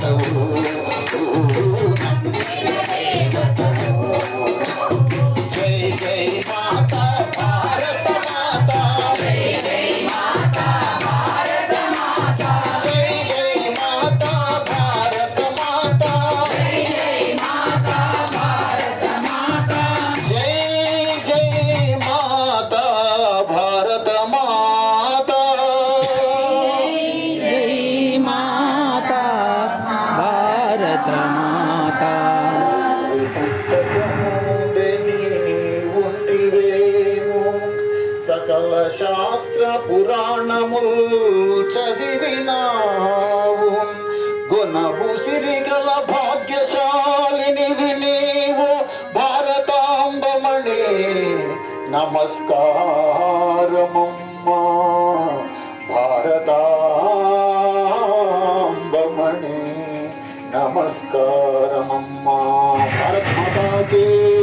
జగతవు పురాణముల్ చదివినావు. గుణము సిరిగల భాగ్యశాలిని వినీవు. భారతాంబమణి నమస్కారమమ్మా. భారతాంబమణి నమస్కారమమ్మా. భారత్ మాతాకే